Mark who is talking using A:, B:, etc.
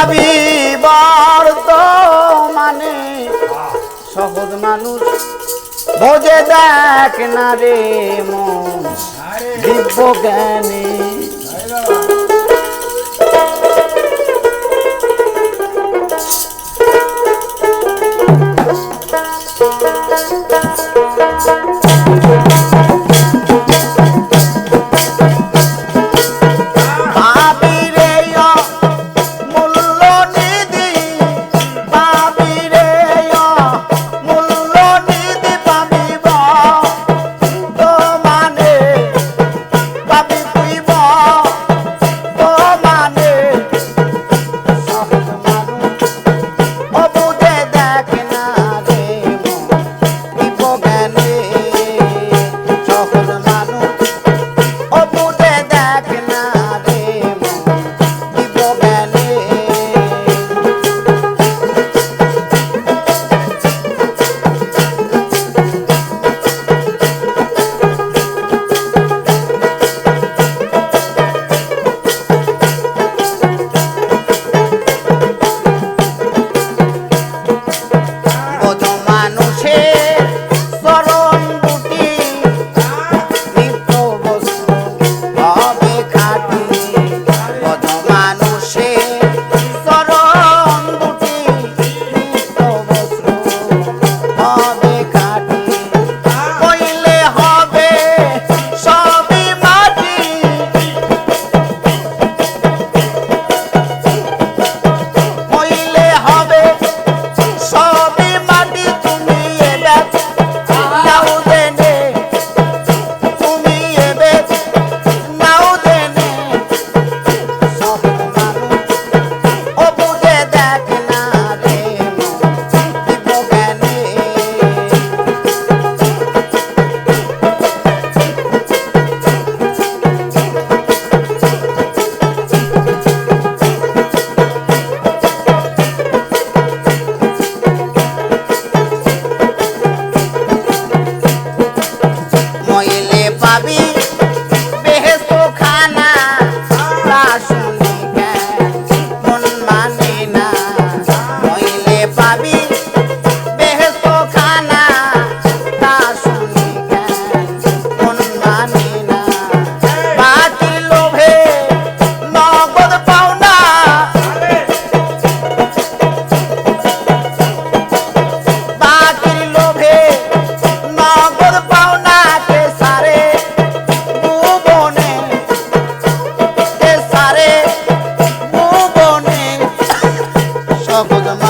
A: ভাবি মানে সহজ মানুষ বোঝে দেখ না রে মন দিব্য জ্ঞানী I'm trouble the